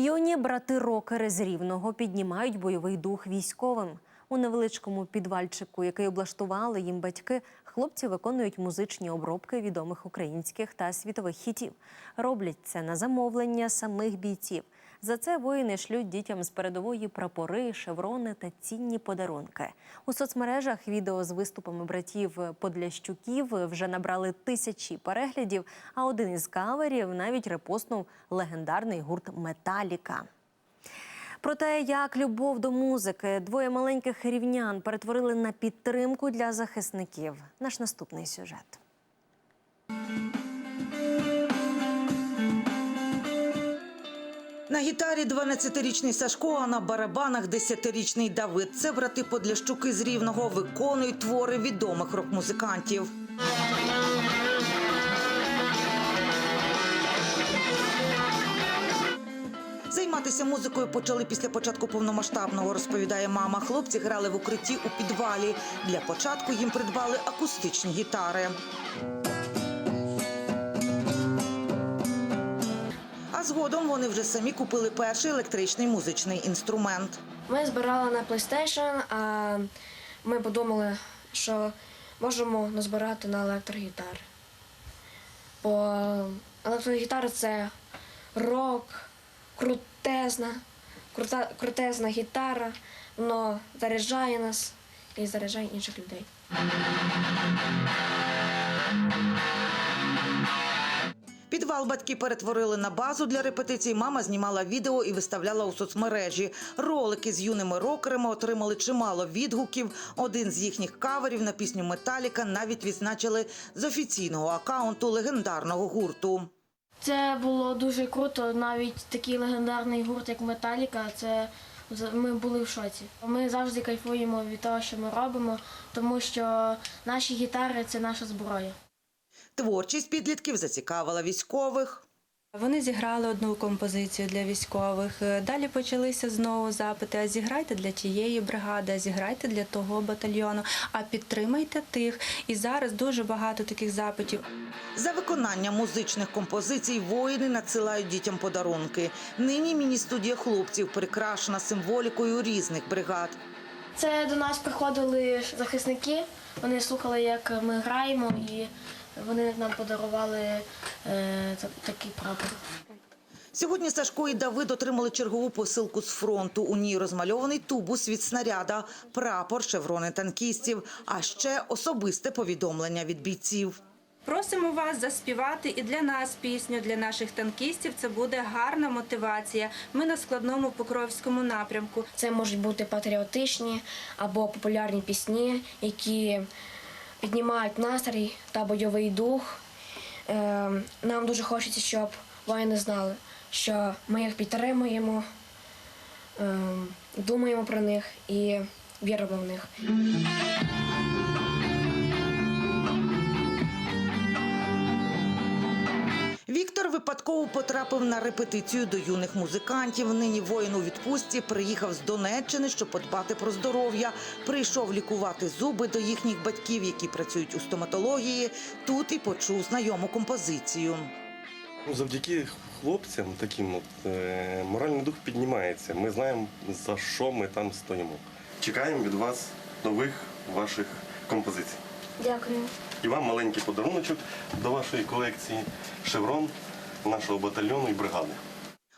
Юні брати-рокери з Рівного піднімають бойовий дух військовим. У невеличкому підвальчику, який облаштували їм батьки, хлопці виконують музичні обробки відомих українських та світових хітів. Роблять це на замовлення самих бійців. За це воїни шлють дітям з передової прапори, шеврони та цінні подарунки. У соцмережах відео з виступами братів Подлящуків вже набрали тисячі переглядів. А один із каверів навіть репостнув легендарний гурт Металіка. Про те, як любов до музики двоє маленьких рівнян перетворили на підтримку для захисників. Наш наступний сюжет. На гітарі 12-річний Сашко, а на барабанах 10-річний Давид. Це брати Подлящуки з Рівного виконують твори відомих рок-музикантів. Займатися музикою почали після початку повномасштабного, розповідає мама. Хлопці грали в укритті у підвалі. Для початку їм придбали акустичні гітари. А згодом вони вже самі купили перший електричний музичний інструмент. Ми збирали на PlayStation, а ми подумали, що можемо назбирати на електрогітари. Бо електрогітара це рок, крутезна, крута, крутезна гітара, воно заряджає нас і заряджає інших людей. Підвал батьки перетворили на базу для репетицій. Мама знімала відео і виставляла у соцмережі. Ролики з юними рокерами отримали чимало відгуків. Один з їхніх каверів на пісню Металіка навіть відзначили з офіційного акаунту легендарного гурту. Це було дуже круто, навіть такий легендарний гурт, як Металіка, це ми були в шоці. Ми завжди кайфуємо від того, що ми робимо, тому що наші гітари це наша зброя. Творчість підлітків зацікавила військових. Вони зіграли одну композицію для військових. Е, Далі почалися знову запити: а зіграйте для тієї бригади, а зіграйте для того батальйону, а підтримайте тих. І зараз дуже багато таких запитів. За виконання музичних композицій воїни надсилають дітям подарунки. Нині міні-студія хлопців прикрашена символікою різних бригад. Це до нас приходили захисники, вони слухали, як ми граємо, і вони нам подарували е, такий прапор. Сьогодні Сашко і Давид отримали чергову посилку з фронту. У ній розмальований тубус від снаряда, прапор, шеврони танкістів, а ще особисте повідомлення від бійців. Просимо вас заспівати і для нас пісню, для наших танкістів. Це буде гарна мотивація. Ми на складному покровському напрямку. Це можуть бути патріотичні або популярні пісні, які піднімають настрій та бойовий дух. Е, Нам дуже хочеться, щоб воїни знали, що ми їх підтримуємо, е, думаємо про них і віримо в них. Випадково потрапив на репетицію до юних музикантів. Нині воїн у відпустці приїхав з Донеччини, щоб подбати про здоров'я. Прийшов лікувати зуби до їхніх батьків, які працюють у стоматології. Тут і почув знайому композицію. Ну, завдяки хлопцям таким от, е, моральний дух піднімається. Ми знаємо, за що ми там стоїмо. Чекаємо від вас нових ваших композицій. Дякую. І вам маленький подаруночок до вашої колекції шеврон нашого батальйону і бригади.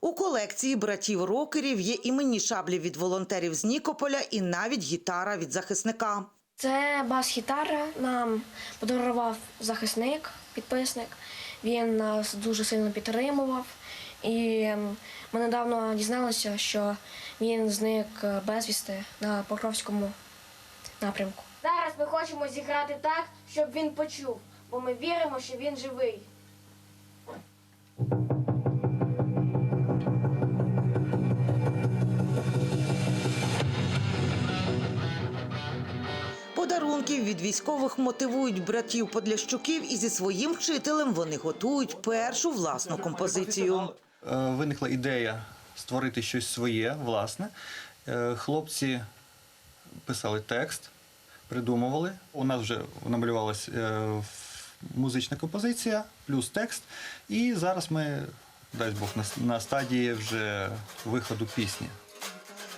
У колекції братів рокерів є іменні шаблі від волонтерів з Нікополя і навіть гітара від захисника. Це бас-гітара нам подарував захисник, підписник. Він нас дуже сильно підтримував. І ем, ми недавно дізналися, що він зник е, безвісти на Покровському напрямку. Зараз ми хочемо зіграти так, щоб він почув, бо ми віримо, що він живий. Подарунків від військових мотивують братів Подлящуків, і зі своїм вчителем вони готують першу власну композицію. Е, Виникла ідея створити щось своє, власне. Е, Хлопці писали текст, придумували. У нас вже намалювалася е, музична композиція, плюс текст. І зараз ми дасть Бог, на стадії вже виходу пісні.